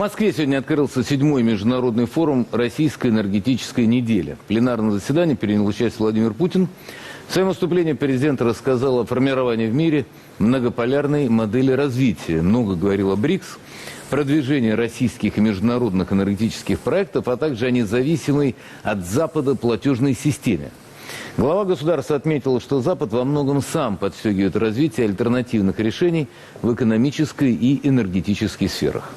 Москве сегодня открылся седьмой международный форум «Российская энергетическая неделя». В пленарном заседании принял участие Владимир Путин. В своем выступлении президент рассказал о формировании в мире многополярной модели развития. Много говорил о БРИКС, продвижении российских и международных энергетических проектов, а также о независимой от Запада платежной системе. Глава государства отметил, что Запад во многом сам подстегивает развитие альтернативных решений в экономической и энергетической сферах.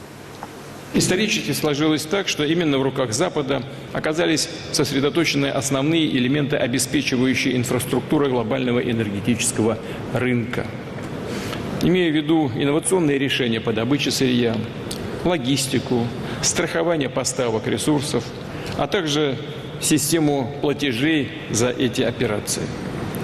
Исторически сложилось так, что именно в руках Запада оказались сосредоточены основные элементы, обеспечивающие инфраструктуру глобального энергетического рынка. Имея в виду инновационные решения по добыче сырья, логистику, страхование поставок ресурсов, а также систему платежей за эти операции.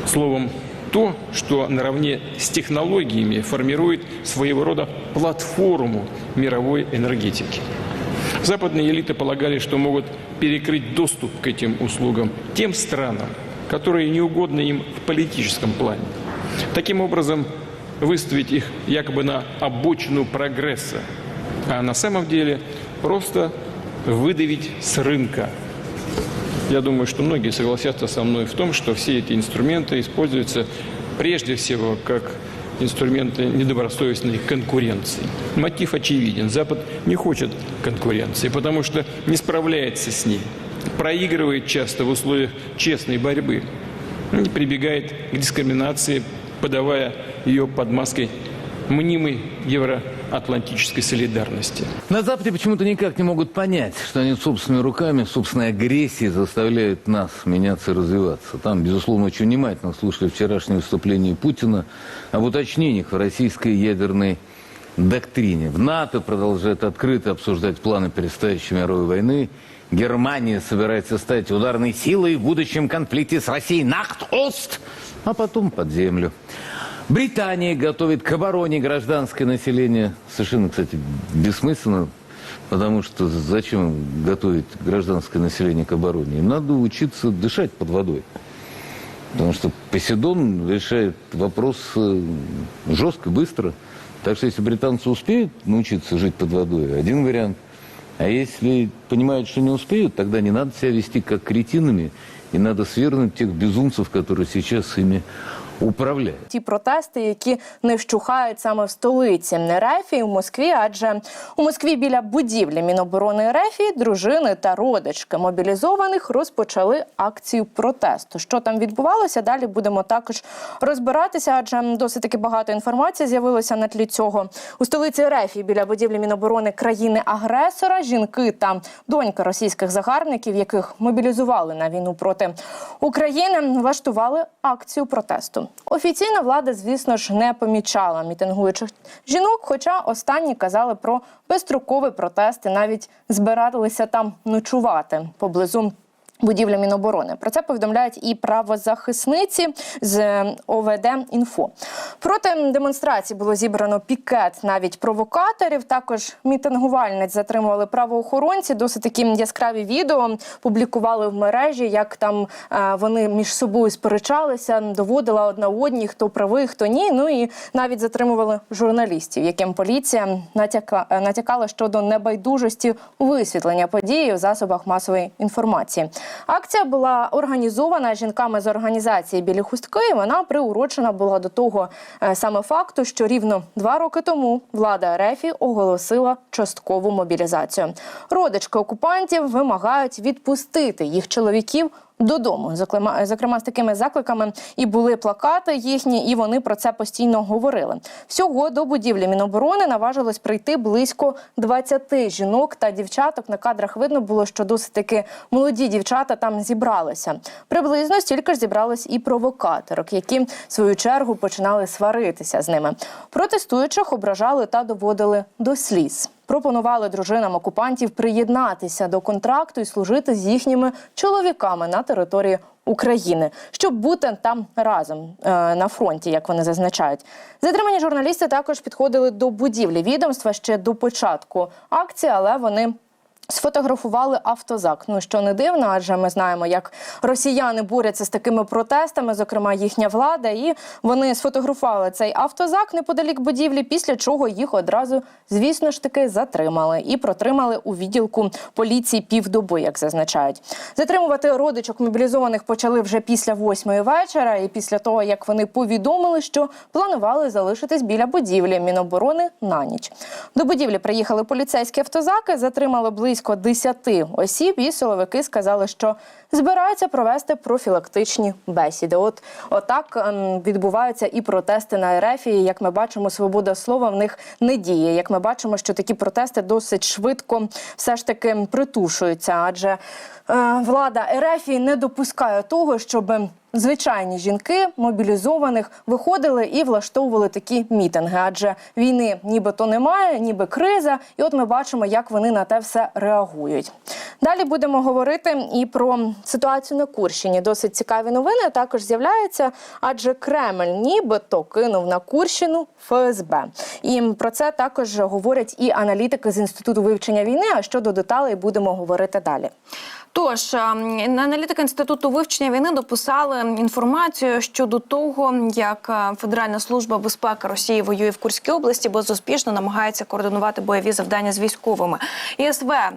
Словом, то, что наравне с технологиями формирует своего рода платформу мировой энергетики. Западные элиты полагали, что могут перекрыть доступ к этим услугам тем странам, которые не угодны им в политическом плане. Таким образом, выставить их якобы на обочину прогресса, а на самом деле просто выдавить с рынка – я думаю, что многие согласятся со мной в том, что все эти инструменты используются прежде всего как инструменты недобросовестной конкуренции. Мотив очевиден. Запад не хочет конкуренции, потому что не справляется с ней. Проигрывает часто в условиях честной борьбы. И прибегает к дискриминации, подавая ее под маской мнимой евроатлантической солидарности. На Западе почему-то никак не могут понять, что они собственными руками, собственной агрессией заставляют нас меняться и развиваться. Там, безусловно, очень внимательно слушали вчерашнее выступление Путина об уточнениях в российской ядерной доктрине. В НАТО продолжают открыто обсуждать планы предстоящей мировой войны. Германия собирается стать ударной силой в будущем конфликте с Россией Нахт-Ост, а потом под землю. Британия готовит к обороне гражданское население. Совершенно, кстати, бессмысленно, потому что зачем готовить гражданское население к обороне? Им надо учиться дышать под водой. Потому что Поседон решает вопрос э, жестко, быстро. Так что если британцы успеют научиться жить под водой, один вариант. А если понимают, что не успеют, тогда не надо себя вести как кретинами, и надо свергнуть тех безумцев, которые сейчас ими управляють. ті протести, які не вщухають саме в столиці РФ, в Москві, адже у Москві біля будівлі Міноборони РФ дружини та родички мобілізованих розпочали акцію протесту. Що там відбувалося? Далі будемо також розбиратися, адже досить таки багато інформації з'явилося на тлі цього. У столиці РФ біля будівлі Міноборони країни-агресора жінки та донька російських загарбників, яких мобілізували на війну проти України, влаштували акцію протесту. Офіційна влада, звісно ж, не помічала мітингуючих жінок, хоча останні казали про безстрокові протести, навіть збиралися там ночувати поблизу. Будівля Міноборони про це повідомляють і правозахисниці з ОВД інфо. Проти демонстрації було зібрано пікет навіть провокаторів. Також мітингувальниць затримували правоохоронці. Досить такі яскраві відео публікували в мережі, як там е, вони між собою сперечалися, доводила одна одній, хто правий, хто ні. Ну і навіть затримували журналістів, яким поліція натяка, е, натякала щодо небайдужості висвітлення події в засобах масової інформації. Акція була організована жінками з організації Білі хустки. і Вона приурочена була до того е, саме факту, що рівно два роки тому влада РФ оголосила часткову мобілізацію. Родички окупантів вимагають відпустити їх чоловіків. Додому, зокрема, зокрема з такими закликами, і були плакати їхні, і вони про це постійно говорили. Всього до будівлі Міноборони наважилось прийти близько 20 жінок та дівчаток. На кадрах видно було, що досить таки молоді дівчата там зібралися. Приблизно стільки ж зібралось і провокаторок, які в свою чергу починали сваритися з ними. Протестуючих ображали та доводили до сліз. Пропонували дружинам окупантів приєднатися до контракту і служити з їхніми чоловіками на території України, щоб бути там разом е, на фронті, як вони зазначають. Затримані журналісти також підходили до будівлі відомства ще до початку акції, але вони Сфотографували автозак. Ну що не дивно, адже ми знаємо, як росіяни борються з такими протестами, зокрема їхня влада, і вони сфотографували цей автозак неподалік будівлі, після чого їх одразу, звісно ж таки, затримали і протримали у відділку поліції півдоби, як зазначають. Затримувати родичок мобілізованих почали вже після восьмої вечора, і після того як вони повідомили, що планували залишитись біля будівлі Міноборони на ніч. До будівлі приїхали поліцейські автозаки, затримали близько 10 осіб, і силовики сказали, що збираються провести профілактичні бесіди. От отак ем, відбуваються і протести на РФ. І, як ми бачимо, свобода слова в них не діє. Як ми бачимо, що такі протести досить швидко все ж таки притушуються, адже е, влада РФ не допускає того, щоб звичайні жінки мобілізованих виходили і влаштовували такі мітинги. Адже війни нібито немає, ніби криза. І от ми бачимо, як вони на те все реагують. Далі будемо говорити і про ситуацію на Курщині. Досить цікаві новини також з'являються, адже Кремль нібито кинув на Курщину ФСБ. І про це також говорять і аналітики з інституту вивчення війни. А щодо деталей будемо говорити далі. Тож ем, аналітики інституту вивчення війни дописали інформацію щодо того, як е, Федеральна служба безпеки Росії воює в Курській області, бо успішно намагається координувати бойові завдання з військовими. ІСВ е,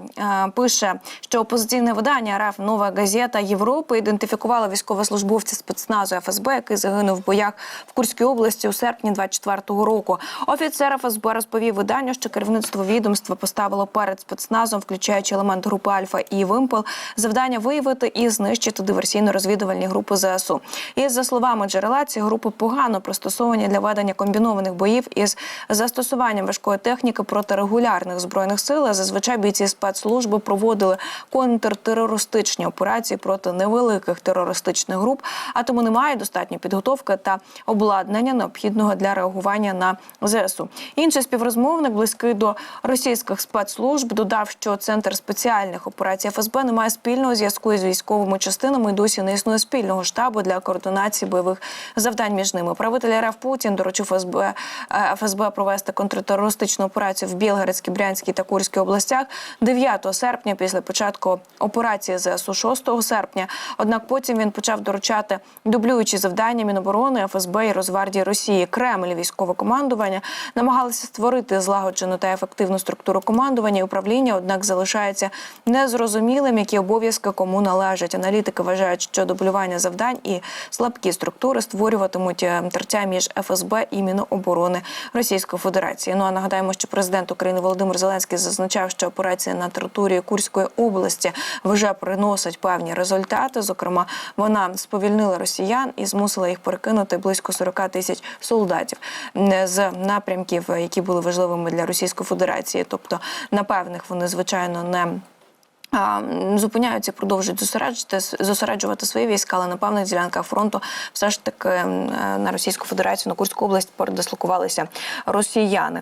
пише, що опозиційне видання РФ Нова газета Європи ідентифікувало військовослужбовця спецназу ФСБ, який загинув в боях в Курській області у серпні 24-го року. Офіцер ФСБ розповів виданню, що керівництво відомства поставило перед спецназом, включаючи елемент групи Альфа і Вимпел, завдання виявити і знищити диверсійно-розвідувальні групи ЗСУ. І за словами джерела, ці групи погано пристосовані для ведення комбінованих боїв із застосуванням важкої техніки проти регулярних збройних сил. Зазвичай бійці спецслужби проводили контртерористичні операції проти невеликих терористичних груп, а тому немає достатньо підготовки та обладнання необхідного для реагування на ЗСУ. Інший співрозмовник, близький до російських спецслужб, додав, що центр спеціальних операцій ФСБ не має спільного зв'язку із військовими частинами і досі не існує спільного штабу для координації бойових завдань між ними. Правитель РФ Путін доручив ФСБ, е, ФСБ провести контртерористичну операцію в Білгородській, Брянській та Курській областях 9 серпня після початку операції ЗСУ 6 серпня. Однак потім він почав доручати дублюючі завдання Міноборони, ФСБ і Розвардії Росії. Кремль військове командування намагалися створити злагоджену та ефективну структуру командування і управління, однак залишається незрозумілим, які обов'язки кому належать. Аналітики вважають, що дублювання завдань і слабкі структури створюватимуть е, тертя між ФСБ і Міноборони Російської Федерації. Ну а нагадаємо, що президент України Володимир Зеленський зазначав, що операція на території Курської області вже приносить певні результати. Зокрема, вона сповільнила росіян і змусила їх перекинути близько 40 тисяч солдатів з напрямків, які були важливими для Російської Федерації. Тобто, на певних вони звичайно не. Зупиняються, продовжують зосереджувати зосереджувати свої війська, але на певних ділянках фронту все ж таки е, на Російську Федерацію на Курську область передислокувалися росіяни.